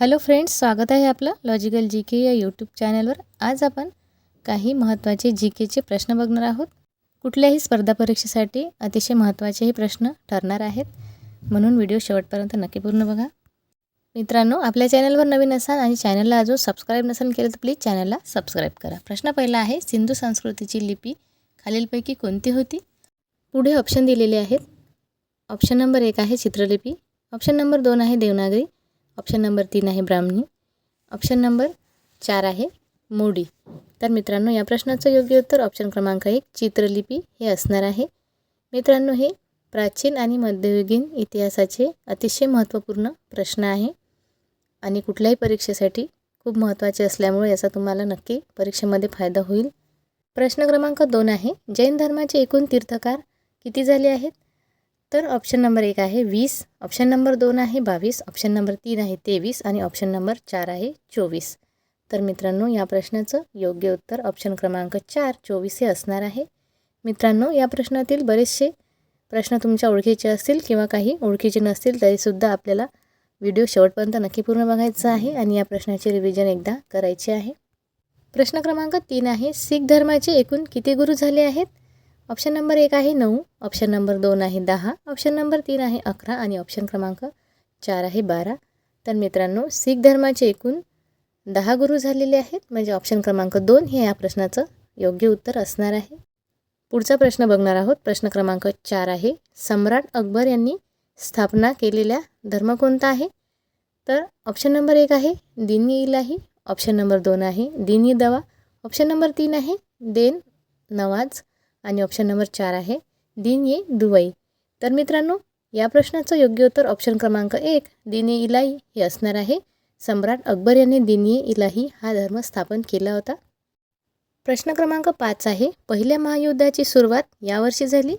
Hello friends स्वागत आहे आपलं लॉजिकल जी के या यूट्यूब चॅनलवर. आज आपण काही महत्त्वाचे जी केचे प्रश्न बघणार आहोत. कुठल्याही स्पर्धा परीक्षेसाठी अतिशय महत्त्वाचे हे प्रश्न ठरणार आहेत. म्हणून व्हिडिओ शेवटपर्यंत नक्की पूर्ण बघा. मित्रांनो आपल्या चॅनलवर नवीन असाल आणि चॅनलला अजून सबस्क्राईब नसेल केलं तर प्लीज चॅनलला सबस्क्राईब करा. प्रश्न पहिला आहे सिंधू संस्कृतीची लिपी खालीलपैकी कोणती होती? पुढे ऑप्शन दिलेले आहेत. ऑप्शन नंबर एक आहे चित्रलिपी. ऑप्शन नंबर दोन आहे देवनागरी. ऑप्शन नंबर तीन आहे ब्राह्मणी. ऑप्शन नंबर चार आहे मोडी. तर मित्रांनो या प्रश्नाचं योग्य उत्तर ऑप्शन क्रमांक एक चित्रलिपी हे असणार आहे. मित्रांनो हे प्राचीन आणि मध्ययुगीन इतिहासाचे अतिशय महत्त्वपूर्ण प्रश्न आहे आणि कुठल्याही परीक्षेसाठी खूप महत्त्वाचे असल्यामुळे याचा तुम्हाला नक्की परीक्षेमध्ये फायदा होईल. प्रश्न क्रमांक दोन आहे जैन धर्माचे एकूण तीर्थकार किती झाले आहेत? तर ऑप्शन नंबर एक आहे वीस ऑप्शन नंबर दोन आहे बावीस ऑप्शन नंबर तीन आहे तेवीस आणि ऑप्शन नंबर चार आहे चोवीस. तर मित्रांनो या प्रश्नाचं योग्य उत्तर ऑप्शन क्रमांक चार चोवीस हे असणार आहे. मित्रांनो या प्रश्नातील बरेचसे प्रश्न तुमच्या ओळखीचे असतील किंवा काही ओळखीचे नसतील तरीसुद्धा आपल्याला व्हिडिओ शेवटपर्यंत नक्की पूर्ण बघायचा आहे आणि या प्रश्नाचे रिव्हिजन एकदा करायचे आहे. प्रश्न क्रमांक तीन आहे शीख धर्माचे एकूण किती गुरु झाले आहेत? ऑप्शन नंबर एक आहे नऊ. ऑप्शन नंबर दोन आहे दहा. ऑप्शन नंबर तीन आहे अकरा आणि ऑप्शन क्रमांक चार आहे बारा. तर मित्रांनो शीख धर्माचे एकूण दहा गुरु झालेले आहेत. म्हणजे ऑप्शन क्रमांक दोन हे या प्रश्नाचं योग्य उत्तर असणार आहे. पुढचा प्रश्न बघणार आहोत. प्रश्न क्रमांक चार आहे. सम्राट अकबर यांनी स्थापना केलेल्या धर्म कोणता आहे? तर ऑप्शन नंबर एक आहे दिनी इलाही. ऑप्शन नंबर दोन आहे दिनी दवा. ऑप्शन नंबर तीन आहे देन नवाज. आणि ऑप्शन नंबर चार आहे दिन ये दुवई तर मित्रांनो या प्रश्नाचं योग्य उत्तर ऑप्शन क्रमांक एक दिन ये इलाही हे असणार आहे. सम्राट अकबर यांनी दिन ये इलाही हा धर्म स्थापन केला होता. प्रश्न क्रमांक पाच आहे पहिल्या महायुद्धाची सुरुवात यावर्षी झाली?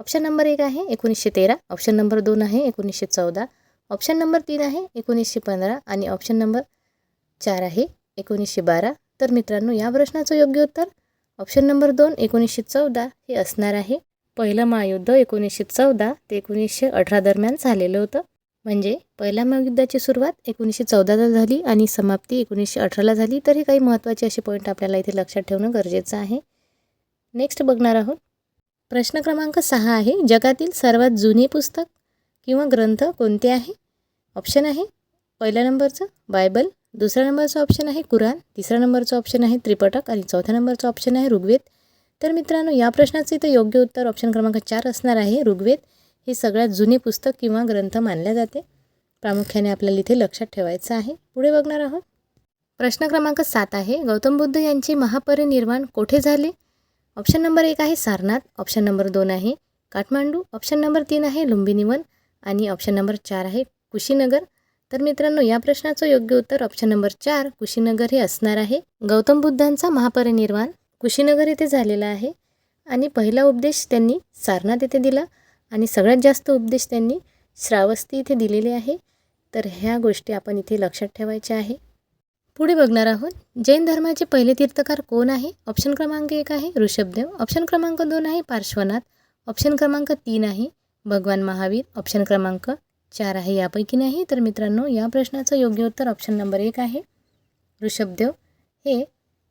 ऑप्शन नंबर एक आहे एकोणीसशे तेरा. ऑप्शन नंबर दोन आहे एकोणीसशे चौदा. ऑप्शन नंबर तीन आहे एकोणीसशे पंधरा. आणि ऑप्शन नंबर चार आहे एकोणीसशे बारा. तर मित्रांनो या प्रश्नाचं योग्य उत्तर ऑप्शन नंबर दोन एकोणीसशे चौदा हे असणार आहे. पहिलं महायुद्ध एकोणीसशे चौदा ते एकोणीसशे अठरा दरम्यान झालेलं होतं. म्हणजे पहिल्या महायुद्धाची सुरुवात एकोणीसशे चौदाला झाली आणि समाप्ती एकोणीसशे अठराला झाली. तर हे काही महत्त्वाचे असे पॉईंट आपल्याला इथे लक्षात ठेवणं गरजेचं आहे. नेक्स्ट बघणार आहोत. प्रश्न क्रमांक सहा आहे. जगातील सर्वात जुने पुस्तक किंवा ग्रंथ कोणते आहे? ऑप्शन आहे. पहिल्या नंबरचं बायबल दुसऱ्या नंबरचं ऑप्शन आहे कुराण तिसऱ्या नंबरचं ऑप्शन आहे त्रिपटक आणि चौथ्या नंबरचं ऑप्शन आहे ऋग्वेद. तर मित्रांनो या प्रश्नाचं इथं योग्य उत्तर ऑप्शन क्रमांक चार असणार आहे ऋग्वेद. हे सगळ्यात जुने पुस्तक किंवा ग्रंथ मानल्या जाते. प्रामुख्याने आपल्याला इथे लक्षात ठेवायचं आहे. पुढे बघणार आहोत. प्रश्न क्रमांक सात आहे गौतम बुद्ध यांचे महापरिनिर्वाण कोठे झाले? ऑप्शन नंबर एक आहे सारनाथ ऑप्शन नंबर दोन आहे काठमांडू ऑप्शन नंबर तीन आहे लुंबिनीवन आणि ऑप्शन नंबर चार आहे कुशीनगर. तर मित्रांनो या प्रश्नाचं योग्य उत्तर ऑप्शन नंबर चार कुशीनगर हे असणार आहे. गौतम बुद्धांचा महापरिनिर्वाण कुशीनगर येथे झालेला आहे. आणि पहिला उपदेश त्यांनी सारनाथ येथे दिला. आणि सगळ्यात जास्त उपदेश त्यांनी श्रावस्ती इथे दिलेले आहे. तर ह्या गोष्टी आपण इथे लक्षात ठेवायच्या आहे. पुढे बघणार आहोत जैन धर्माचे पहिले तीर्थकार कोण आहे? ऑप्शन क्रमांक एक आहे ऋषभदेव. ऑप्शन क्रमांक दोन आहे पार्श्वनाथ. ऑप्शन क्रमांक तीन आहे भगवान महावीर. ऑप्शन क्रमांक चार आहे यापैकी नाही. तर मित्रांनो या प्रश्नाचं योग्य उत्तर ऑप्शन नंबर एक आहे. ऋषभदेव हे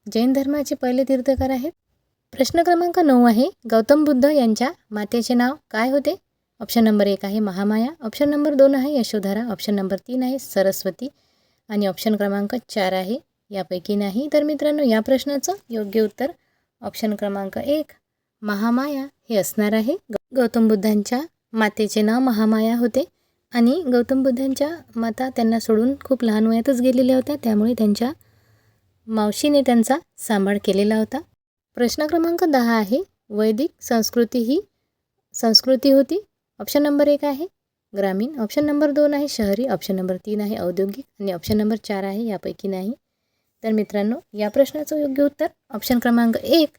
जैन धर्माचे पहिले तीर्थकर आहेत. प्रश्न क्रमांक नऊ आहे. गौतम बुद्ध यांच्या मातेचे नाव काय होते? ऑप्शन नंबर एक आहे महामाया. ऑप्शन नंबर दोन आहे यशोधरा. ऑप्शन नंबर तीन आहे सरस्वती. आणि ऑप्शन क्रमांक चार आहे यापैकी नाही. तर मित्रांनो या प्रश्नाचं योग्य उत्तर ऑप्शन क्रमांक एक महामाया हे असणार आहे. गौतम बुद्धांच्या मातेचे नाव महामाया होते. आणि गौतम बुद्धांच्या माता त्यांना सोडून खूप लहान वयातच गेलेल्या होत्या. त्यामुळे त्यांच्या मावशीने त्यांचा सांभाळ केलेला होता. प्रश्न क्रमांक दहा आहे. वैदिक संस्कृती ही संस्कृती होती. ऑप्शन नंबर एक आहे. ग्रामीण. ऑप्शन नंबर दोन आहे. शहरी. ऑप्शन नंबर तीन आहे. औद्योगिक. आणि ऑप्शन नंबर चार आहे. यापैकी नाही. तर मित्रांनो या प्रश्नाचं योग्य उत्तर ऑप्शन क्रमांक एक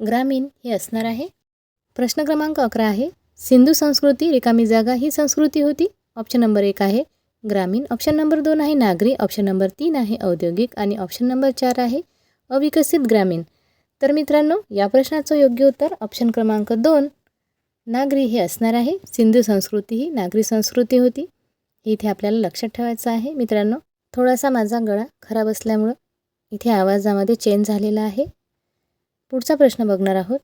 ग्रामीण हे असणार आहे. प्रश्न क्रमांक अकरा आहे. सिंधू संस्कृती रिकामी जागा ही संस्कृती होती. ऑप्शन नंबर एक आहे ग्रामीण. ऑप्शन नंबर दोन आहे नागरी. ऑप्शन नंबर तीन आहे औद्योगिक. आणि ऑप्शन नंबर चार आहे अविकसित ग्रामीण. तर मित्रांनो या प्रश्नाचं योग्य उत्तर ऑप्शन क्रमांक दोन नागरी हे असणार आहे. सिंधू संस्कृती ही नागरी संस्कृती होती. हे इथे आपल्याला लक्षात ठेवायचं आहे. मित्रांनो थोडासा माझा गळा खराब असल्यामुळं इथे आवाजामध्ये चेंज झालेला आहे. पुढचा प्रश्न बघणार आहोत.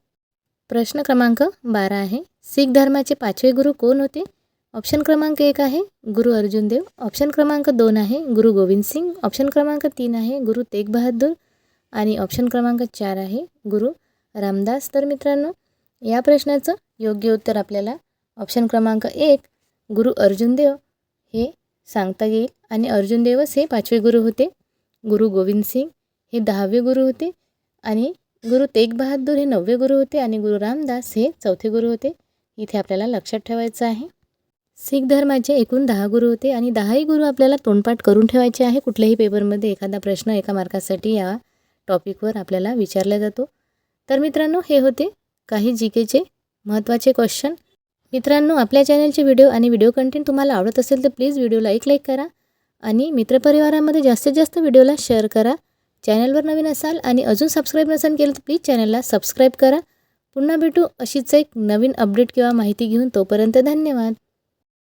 प्रश्न क्रमांक बारा आहे. शीख धर्माचे पाचवे गुरु कोण होते? ऑप्शन क्रमांक एक आहे गुरु अर्जुन देव. ऑप्शन क्रमांक दोन आहे गुरु गोविंद सिंग. ऑप्शन क्रमांक तीन आहे गुरु तेग बहादूर. आणि ऑप्शन क्रमांक चार आहे गुरु रामदास. तर मित्रांनो या प्रश्नाचं योग्य उत्तर आपल्याला ऑप्शन क्रमांक एक गुरु अर्जुन देव हे सांगता येईल. आणि अर्जुन देवच हे पाचवे गुरु होते. गुरु गोविंद सिंग हे दहावे गुरु होते. आणि गुरु तेग बहादूर हे नववे गुरु होते. आणि गुरु रामदास हे चौथे गुरु होते. इथे आपल्याला लक्षात ठेवायचं आहे. शीख धर्माचे एकूण दहा गुरु होते आणि दहाही गुरु आपल्याला तोंडपाठ करून ठेवायचे आहे. कुठल्याही पेपरमध्ये एखादा प्रश्न एका मार्कासाठी या टॉपिकवर आपल्याला विचारला जातो. तर मित्रांनो हे होते काही जी केचे महत्त्वाचे क्वेश्चन मित्रांनो आपल्या चॅनलचे व्हिडिओ आणि व्हिडिओ कंटेंट तुम्हाला आवडत असेल तर प्लीज व्हिडिओला एक लाईक करा आणि मित्रपरिवारामध्ये जास्तीत जास्त व्हिडिओला शेअर करा. चॅनलवर नवीन असाल आणि अजून सबस्क्राईब नसेल केलं तर प्लीज चॅनलला सबस्क्राईब करा. पुन्हा भेटू अशीच एक नवीन अपडेट किंवा माहिती घेऊन तोपर्यंत धन्यवाद.